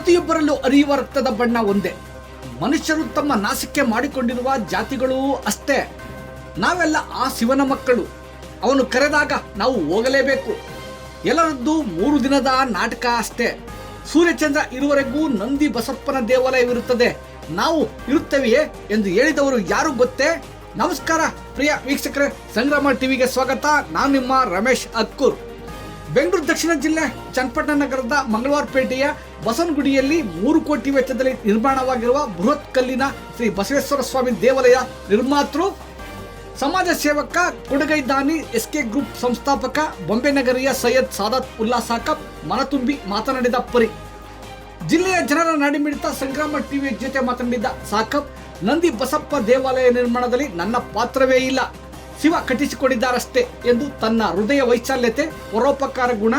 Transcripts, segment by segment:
ಪ್ರತಿಯೊಬ್ಬರಲ್ಲೂ ಅರಿಯುವ ರಕ್ತದ ಬಣ್ಣ ಒಂದೇ. ಮನುಷ್ಯರು ತಮ್ಮ ನಾಸಿಕೆ ಮಾಡಿಕೊಂಡಿರುವ ಜಾತಿಗಳು ಅಷ್ಟೇ. ನಾವೆಲ್ಲ ಆ ಶಿವನ ಮಕ್ಕಳು. ಅವನು ಕರೆದಾಗ ನಾವು ಹೋಗಲೇಬೇಕು. ಎಲ್ಲರದ್ದು ಮೂರು ದಿನದ ನಾಟಕ ಅಷ್ಟೇ. ಸೂರ್ಯಚಂದ್ರ ಇರುವರೆಗೂ ನಂದಿ ಬಸಪ್ಪನ ದೇವಾಲಯವಿರುತ್ತದೆ. ನಾವು ಇರುತ್ತೇವೆಯೇ ಎಂದು ಹೇಳಿದವರು ಯಾರು ಗೊತ್ತೇ? ನಮಸ್ಕಾರ, ಪ್ರಿಯ ವೀಕ್ಷಕರೇ. ಸಂಗ್ರಾಮ ಟಿವಿಗೆ ಸ್ವಾಗತ. ನಾನು ನಿಮ್ಮ ರಮೇಶ್ ಅಕ್ಕೂರ್. ಬೆಂಗಳೂರು ದಕ್ಷಿಣ ಜಿಲ್ಲೆ ಚನ್ನಪಟ್ಟಣ ನಗರದ ಮಂಗಳವಾರಪೇಟೆಯ ಬಸವನಗುಡಿಯಲ್ಲಿ ಮೂರು ಕೋಟಿ ವೆಚ್ಚದಲ್ಲಿ ನಿರ್ಮಾಣವಾಗಿರುವ ಬೃಹತ್ ಕಲ್ಲಿನ ಶ್ರೀ ಬಸವೇಶ್ವರ ಸ್ವಾಮಿ ದೇವಾಲಯ ನಿರ್ಮಾತೃ, ಸಮಾಜ ಸೇವಕ ಕೊಡಗೈ ದಾನಿ ಎಸ್ಕೆ ಗ್ರೂಪ್ ಸಂಸ್ಥಾಪಕ ಬೊಂಬೆ ನಗರಿಯ ಸೈಯದ್ ಸಾದತ್ ಉಲ್ಲಾ ಸಾಕಬ್ ಮನತುಂಬಿ ಮಾತನಾಡಿದ ಪರಿ. ಜಿಲ್ಲೆಯ ಜನರ ನಡಿಮಿಡಿತ ಸಂಗ್ರಾಮ ಟಿವಿ ಜೊತೆ ಮಾತನಾಡಿದ ಸಾಕಬ್ ನಂದಿ ಬಸಪ್ಪ ದೇವಾಲಯ ನಿರ್ಮಾಣದಲ್ಲಿ ನನ್ನ ಪಾತ್ರವೇ ಇಲ್ಲ. ಶಿವ ಕಟ್ಟಿಸಿಕೊಂಡಿದ್ದಾರಷ್ಟೇ ಎಂದು ತನ್ನ ಹೃದಯ ವೈಶಾಲ್ಯತೆ, ಪರೋಪಕಾರ ಗುಣ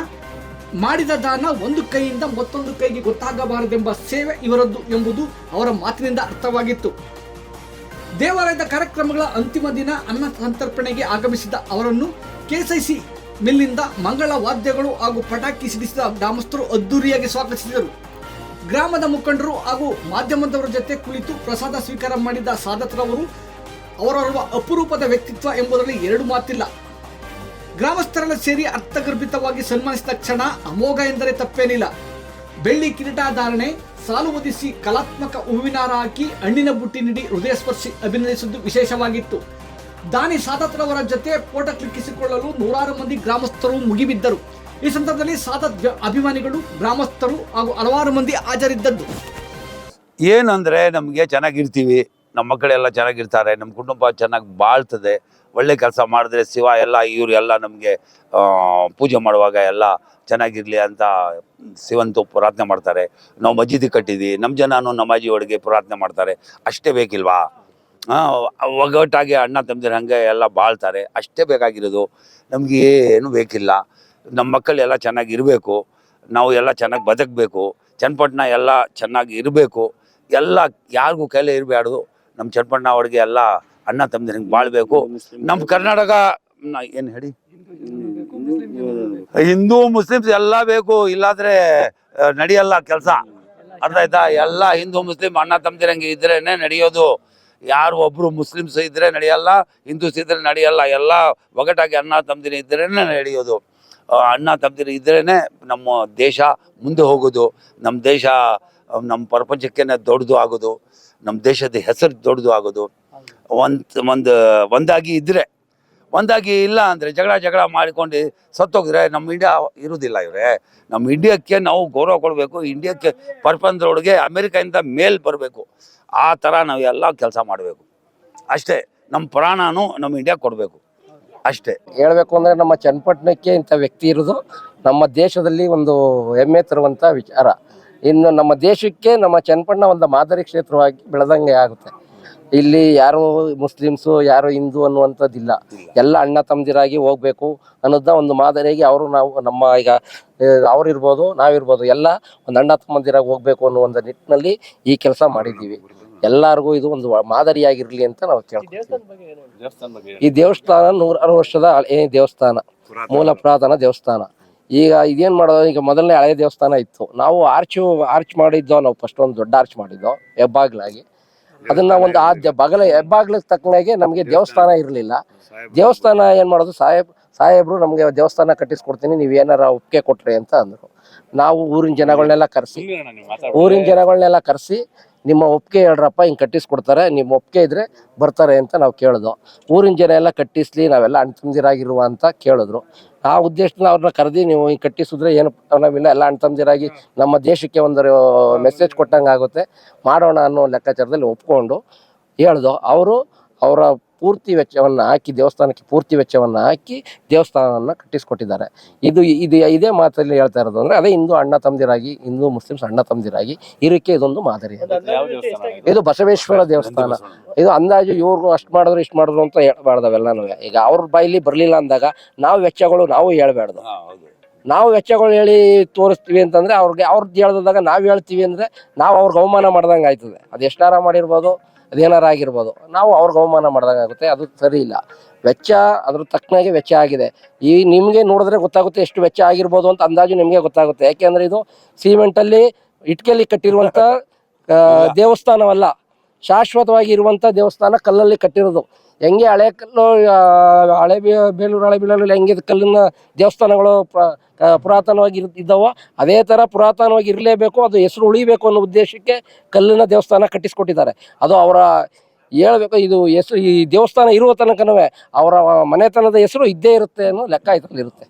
ಮಾಡಿದ ದಾನ ಒಂದು ಕೈಯಿಂದ ಮತ್ತೊಂದು ಕೈಗೆ ಗೊತ್ತಾಗಬಾರದೆಂಬ ಸೇವೆ ಇವರದ್ದು ಎಂಬುದು ಅವರ ಮಾತಿನಿಂದ ಅರ್ಥವಾಗಿತ್ತು. ದೇವಾಲಯದ ಕಾರ್ಯಕ್ರಮಗಳ ಅಂತಿಮ ದಿನ ಅನ್ನ ಸಂತರ್ಪಣೆಗೆ ಆಗಮಿಸಿದ ಅವರನ್ನು ಕೆಎಸ್ಐಸಿ ಮಿಲ್ಲಿಂದ ಮಂಗಳ ವಾದ್ಯಗಳು ಹಾಗೂ ಪಟಾಕಿ ಸಿಡಿಸಿದ ಗ್ರಾಮಸ್ಥರು ಅದ್ದೂರಿಯಾಗಿ ಸ್ವಾಗತಿಸಿದರು. ಗ್ರಾಮದ ಮುಖಂಡರು ಹಾಗೂ ಮಾಧ್ಯಮದವರ ಜೊತೆ ಕುಳಿತು ಪ್ರಸಾದ ಸ್ವೀಕಾರ ಮಾಡಿದ ಸಾದತ್ರವರು ಅವರವರ ಅಪರೂಪದ ವ್ಯಕ್ತಿತ್ವ ಎಂಬುದರಲ್ಲಿ ಎರಡು ಮಾತಿಲ್ಲ. ಗ್ರಾಮಸ್ಥರೆಲ್ಲ ಸೇರಿ ಅರ್ಥಗರ್ಭಿತವಾಗಿ ಸನ್ಮಾನಿಸಿದ ಕ್ಷಣ ಅಮೋಘ ಎಂದರೆ ತಪ್ಪೇನಿಲ್ಲ. ಬೆಳ್ಳಿ ಕಿರೀಟ ಧಾರಣೆ ಸಾಲು ಒದಿಸಿ ಕಲಾತ್ಮಕ ಹೂವಿನಾರ ಹಾಕಿ ಹಣ್ಣಿನ ಬುಟ್ಟಿ ನೀಡಿ ಹೃದಯ ಸ್ಪರ್ಶಿ ಅಭಿನಂದಿಸಿದ್ದು ವಿಶೇಷವಾಗಿತ್ತು. ದಾನಿ ಸಾದತ್ರವರ ಜೊತೆ ಫೋಟೋ ಕ್ಲಿಕ್ಕಿಸಿಕೊಳ್ಳಲು ನೂರಾರು ಮಂದಿ ಗ್ರಾಮಸ್ಥರು ಮುಗಿಬಿದ್ದರು. ಈ ಸಂದರ್ಭದಲ್ಲಿ ಸಾದತ್ ಅಭಿಮಾನಿಗಳು, ಗ್ರಾಮಸ್ಥರು ಹಾಗೂ ಹಲವಾರು ಮಂದಿ ಹಾಜರಿದ್ದದ್ದು ಏನಂದರೆ ನಮಗೆ ಚೆನ್ನಾಗಿರ್ತೀವಿ. ನಮ್ಮ ಮಕ್ಕಳೆಲ್ಲ ಚೆನ್ನಾಗಿರ್ತಾರೆ, ನಮ್ಮ ಕುಟುಂಬ ಚೆನ್ನಾಗಿ ಬಾಳ್ತದೆ, ಒಳ್ಳೆ ಕೆಲಸ ಮಾಡಿದ್ರೆ ಶಿವ ಎಲ್ಲ, ಇವರು ಎಲ್ಲ ನಮಗೆ ಪೂಜೆ ಮಾಡುವಾಗ ಎಲ್ಲ ಚೆನ್ನಾಗಿರಲಿ ಅಂತ ಶಿವಂತು ಪ್ರಾರ್ಥನೆ ಮಾಡ್ತಾರೆ. ನಾವು ಮಜೀದಿ ಕಟ್ಟಿದ್ವಿ ನಮ್ಮ ಜನನೂ ನಮಾಜಿ ಒಳಗೆ ಪ್ರಾರ್ಥನೆ ಮಾಡ್ತಾರೆ. ಅಷ್ಟೇ ಬೇಕಿಲ್ವಾ? ಒಗ್ಗಟ್ಟಾಗಿ ಅಣ್ಣ ತಮ್ಮದಿರ ಹಂಗೆ ಎಲ್ಲ ಬಾಳ್ತಾರೆ, ಅಷ್ಟೇ ಬೇಕಾಗಿರೋದು. ನಮಗೆ ಏನು ಬೇಕಿಲ್ಲ. ನಮ್ಮ ಮಕ್ಕಳೆಲ್ಲ ಚೆನ್ನಾಗಿ ಇರಬೇಕು, ನಾವು ಎಲ್ಲ ಚೆನ್ನಾಗಿ ಬದುಕಬೇಕು, ಚನ್ನಪಟ್ಟಣ ಎಲ್ಲ ಚೆನ್ನಾಗಿ ಇರಬೇಕು. ಎಲ್ಲ ಯಾರಿಗೂ ಕೈಲೇ ಇರಬಾರ್ದು. ನಮ್ಮ ಚನ್ನಪಣ್ಣ ಅವ್ರಿಗೆ ಎಲ್ಲ ಅಣ್ಣ ತಮ್ಮದಿರಂಗೆ ಬಾಳ್ಬೇಕು. ನಮ್ಮ ಕರ್ನಾಟಕ ಏನು ಹೇಳಿ? ಹಿಂದೂ ಮುಸ್ಲಿಮ್ಸ್ ಎಲ್ಲ ಬೇಕು ಇಲ್ಲಾಂದ್ರೆ ನಡೆಯಲ್ಲ ಕೆಲಸ. ಅರ್ಥ ಆಯ್ತಾ? ಎಲ್ಲ ಹಿಂದೂ ಮುಸ್ಲಿಂ ಅಣ್ಣ ತಮ್ಮದಿರಂಗೆ ಇದ್ರೇನೆ ನಡೆಯೋದು. ಯಾರು ಒಬ್ರು ಮುಸ್ಲಿಮ್ಸ್ ಇದ್ರೆ ನಡೆಯಲ್ಲ ಹಿಂದೂಸ್ ಇದ್ರೆ ನಡೆಯಲ್ಲ ಎಲ್ಲ ಒಗಟಾಗಿ ಅಣ್ಣ ತಮ್ಮದಿರ ಇದ್ರೇನೆ ನಡೆಯೋದು. ಅಣ್ಣ ತಮ್ಮದಿರ ಇದ್ರೇನೆ ನಮ್ಮ ದೇಶ ಮುಂದೆ ಹೋಗೋದು. ನಮ್ಮ ದೇಶ ನಮ್ಮ ಪ್ರಪಂಚಕ್ಕೆ ದೊಡ್ಡದು ಆಗೋದು ನಮ್ಮ ದೇಶದ ಹೆಸರು ದೊಡ್ಡದು ಆಗೋದು. ಒಂದು ಒಂದು, ಒಂದಾಗಿ ಇದ್ದರೆ ಒಂದಾಗಿ ಇಲ್ಲ ಅಂದರೆ ಜಗಳ ಜಗಳ ಮಾಡಿಕೊಂಡು ಸತ್ತೋಗಿದ್ರೆ ನಮ್ಮ ಇಂಡಿಯಾ ಇರುವುದಿಲ್ಲ ಇವರೇ. ನಮ್ಮ ಇಂಡಿಯಾಕ್ಕೆ ನಾವು ಗೌರವ ಕೊಡಬೇಕು, ಇಂಡಿಯಾಕ್ಕೆ ಪ್ರಪಂಚದೊಳಗೆ ಅಮೇರಿಕಾಯಿಂದ ಮೇಲ್ ಬರಬೇಕು. ಆ ಥರ ನಾವು ಎಲ್ಲ ಕೆಲಸ ಮಾಡಬೇಕು. ಅಷ್ಟೇ ನಮ್ಮ ಪ್ರಾಣನೂ ನಮ್ಮ ಇಂಡಿಯಾ ಕೊಡಬೇಕು. ಅಷ್ಟೇ. ಹೇಳಬೇಕು ಅಂದರೆ ನಮ್ಮ ಚನ್ನಪಟ್ಟಣಕ್ಕೆ ಇಂಥ ವ್ಯಕ್ತಿ ಇರೋದು ನಮ್ಮ ದೇಶದಲ್ಲಿ ಒಂದು ಹೆಮ್ಮೆ ತರುವಂಥ ವಿಚಾರ. ಇನ್ನು ನಮ್ಮ ದೇಶಕ್ಕೆ ನಮ್ಮ ಚನ್ನಪಣ್ಣ ಒಂದು ಮಾದರಿ ಕ್ಷೇತ್ರವಾಗಿ ಬೆಳೆದಂಗೆ ಆಗುತ್ತೆ. ಇಲ್ಲಿ ಯಾರು ಮುಸ್ಲಿಮ್ಸು, ಯಾರು ಹಿಂದೂ ಅನ್ನುವಂಥದ್ದಿಲ್ಲ. ಎಲ್ಲ ಅಣ್ಣ ತಮ್ಮದಿರಾಗಿ ಹೋಗ್ಬೇಕು ಅನ್ನೋದನ್ನ ಒಂದು ಮಾದರಿಯಾಗಿ ಅವರು ನಾವು ನಮ್ಮ ಈಗ ಅವ್ರು ಇರ್ಬೋದು ನಾವಿರ್ಬೋದು ಎಲ್ಲ ಒಂದು ಅಣ್ಣ ತಮ್ಮಂದಿರಾಗಿ ಹೋಗ್ಬೇಕು ಅನ್ನೋ ಒಂದು ನಿಟ್ಟಿನಲ್ಲಿ ಈ ಕೆಲಸ ಮಾಡಿದ್ದೀವಿ. ಎಲ್ಲರಿಗೂ ಇದು ಒಂದು ಮಾದರಿಯಾಗಿರ್ಲಿ ಅಂತ ನಾವು ಕೇಳ್ತೀವಿ ಈ ದೇವಸ್ಥಾನ ನೂರಾರು ವರ್ಷದ ದೇವಸ್ಥಾನ, ಮೂಲ ಪುರಾತನ ದೇವಸ್ಥಾನ. ಈಗ ಇದೇನ್ ಮಾಡೋದು? ಈಗ ಮೊದಲನೇ ಹಳೆ ದೇವಸ್ಥಾನ ಇತ್ತು. ನಾವು ಆರ್ಚ್ ಆರ್ಚ್ ಮಾಡಿದ್ದೋ ನಾವು ಫಸ್ಟ್ ಒಂದು ದೊಡ್ಡ ಆರ್ಚ್ ಮಾಡಿದ್ದೋ ಹೆಬ್ಬಾಗ್ಲಾಗಿ. ಅದನ್ನ ಒಂದು ಆ ಬಗಲ ಹೆಬ್ಬಾಗ್ಲಿಗೆ ತಕ್ಕನಾಗೆ ನಮಗೆ ದೇವಸ್ಥಾನ ಇರಲಿಲ್ಲ. ದೇವಸ್ಥಾನ ಏನ್ ಮಾಡೋದು? ಸಾಹೇಬ್ ಸಾಹೇಬ್ರು ನಮಗೆ ದೇವಸ್ಥಾನ ಕಟ್ಟಿಸ್ಕೊಡ್ತೀನಿ ನೀವು ಏನಾರ ಒಪ್ಪಿಗೆ ಕೊಟ್ರಿ ಅಂತ ಅಂದ್ರು. ನಾವು ಊರಿನ ಜನಗಳನ್ನೆಲ್ಲ ಕರೆಸಿ ಊರಿನ ಜನಗಳನ್ನೆಲ್ಲ ಕರೆಸಿ ನಿಮ್ಮ ಒಪ್ಪಿಗೆ ಹೇಳ್ರಪ್ಪ, ಹಿಂಗೆ ಕಟ್ಟಿಸ್ಕೊಡ್ತಾರೆ ನಿಮ್ಮ ಒಪ್ಪಿಗೆ ಇದ್ರೆ ಬರ್ತಾರೆ ಅಂತ ನಾವು ಕೇಳಿದ್ವು ಊರಿನ ಜನ ಎಲ್ಲ ಕಟ್ಟಿಸ್ಲಿ, ನಾವೆಲ್ಲ ಅಣ್ತಂದಿರಾಗಿರುವ ಅಂತ ಕೇಳಿದ್ರು. ಆ ಉದ್ದೇಶದಿಂದ ಅವ್ರನ್ನ ಕರೆದಿ, ನೀವು ಹಿಂಗೆ ಕಟ್ಟಿಸಿದ್ರೆ ಏನು ನಾವಿಲ್ಲ ಎಲ್ಲ ಅಣ್ತಂದಿರಾಗಿ ನಮ್ಮ ದೇಶಕ್ಕೆ ಒಂದು ಮೆಸೇಜ್ ಕೊಟ್ಟಂಗೆ ಆಗುತ್ತೆ. ಮಾಡೋಣ ಅನ್ನೋ ಲೆಕ್ಕಾಚಾರದಲ್ಲಿ ಒಪ್ಕೊಂಡು, ಹೇಳ್ದು. ಅವರು ಅವರ ಪೂರ್ತಿ ವೆಚ್ಚವನ್ನು ಹಾಕಿ ದೇವಸ್ಥಾನಕ್ಕೆ ಪೂರ್ತಿ ವೆಚ್ಚವನ್ನು ಹಾಕಿ ದೇವಸ್ಥಾನವನ್ನು ಕಟ್ಟಿಸ್ಕೊಟ್ಟಿದ್ದಾರೆ. ಇದು ಇದು ಇದೇ ಮಾತಲ್ಲಿ ಹೇಳ್ತಾ ಇರೋದು ಅಂದ್ರೆ ಅದೇ ಹಿಂದೂ ಅಣ್ಣ ತಮ್ಮದಿರಾಗಿ ಹಿಂದೂ ಮುಸ್ಲಿಮ್ಸ್ ಅಣ್ಣ ತಮ್ಮದಿರಾಗಿ ಇರಕ್ಕೆ ಇದೊಂದು ಮಾದರಿ ಇದು? ಬಸವೇಶ್ವರ ದೇವಸ್ಥಾನ. ಇದು ಅಂದಾಜು ಇವ್ರಿಗೂ ಅಷ್ಟು ಮಾಡಿದ್ರು ಇಷ್ಟು ಮಾಡಿದ್ರು ಅಂತ ಹೇಳ್ಬಾರ್ದು ಅವೆಲ್ಲನೂ. ಈಗ ಅವ್ರ ಬಾಯಲ್ಲಿ ಬರಲಿಲ್ಲ ಅಂದಾಗ ನಾವು ವೆಚ್ಚಗಳು ನಾವು ಹೇಳ್ಬಾರ್ದು. ನಾವು ವೆಚ್ಚಗಳು ಹೇಳಿ ತೋರಿಸ್ತೀವಿ ಅಂತಂದ್ರೆ ಅವ್ರಿಗೆ ಅವ್ರದ್ದು ಹೇಳ್ದಾಗ ನಾವು ಹೇಳ್ತೀವಿ ಅಂದ್ರೆ ನಾವು ಅವ್ರಿಗೆ ಅವಮಾನ ಮಾಡ್ದಂಗೆ ಆಯ್ತದೆ ಅದು ಎಷ್ಟಾರ ಮಾಡಿರ್ಬೋದು ಅದೇನಾರ ಆಗಿರ್ಬೋದು. ನಾವು ಅವ್ರಿಗೆ ಅವಮಾನ ಮಾಡ್ದಂಗೆ ಆಗುತ್ತೆ ಅದು ಸರಿ ಇಲ್ಲ. ವೆಚ್ಚ ಅದ್ರ ತಕ್ಕನಾಗೆ ವೆಚ್ಚ ಆಗಿದೆ. ಈ ನಿಮಗೆ ನೋಡಿದ್ರೆ ಗೊತ್ತಾಗುತ್ತೆ ಎಷ್ಟು ವೆಚ್ಚ ಆಗಿರ್ಬೋದು ಅಂತ ಅಂದಾಜು ನಿಮಗೆ ಗೊತ್ತಾಗುತ್ತೆ. ಯಾಕೆಂದ್ರೆ ಇದು ಸಿಮೆಂಟಲ್ಲಿ ಇಟ್ಕೆಯಲ್ಲಿ ಕಟ್ಟಿರುವಂಥ ದೇವಸ್ಥಾನವಲ್ಲ. ಶಾಶ್ವತವಾಗಿ ಇರುವಂಥ ದೇವಸ್ಥಾನ ಕಲ್ಲಲ್ಲಿ ಕಟ್ಟಿರೋದು. ಹೆಂಗೆ ಹಳೆ ಕಲ್ಲು ಹಳೆ ಬೇಲೂರು ಹಳೆ ಬೀಳಲ್ಲಿ ಹೆಂಗೆ ಕಲ್ಲಿನ ದೇವಸ್ಥಾನಗಳು ಪುರಾತನವಾಗಿ ಇದ್ದಾವೋ ಅದೇ ತರ ಪುರಾತನವಾಗಿ ಇರಲೇಬೇಕು, ಅದು ಹೆಸರು ಉಳಿಬೇಕು ಅನ್ನೋ ಉದ್ದೇಶಕ್ಕೆ ಕಲ್ಲಿನ ದೇವಸ್ಥಾನ ಕಟ್ಟಿಸ್ಕೊಟ್ಟಿದ್ದಾರೆ. ಅದು ಅವರ ಹೇಳ್ಬೇಕು, ಇದು ಹೆಸರು, ಈ ದೇವಸ್ಥಾನ ಇರುವ ತನಕನೂ ಅವರ ಮನೆತನದ ಹೆಸರು ಇದ್ದೇ ಇರುತ್ತೆ ಅನ್ನೋ ಲೆಕ್ಕ ಇದರಲ್ಲಿ ಇರುತ್ತೆ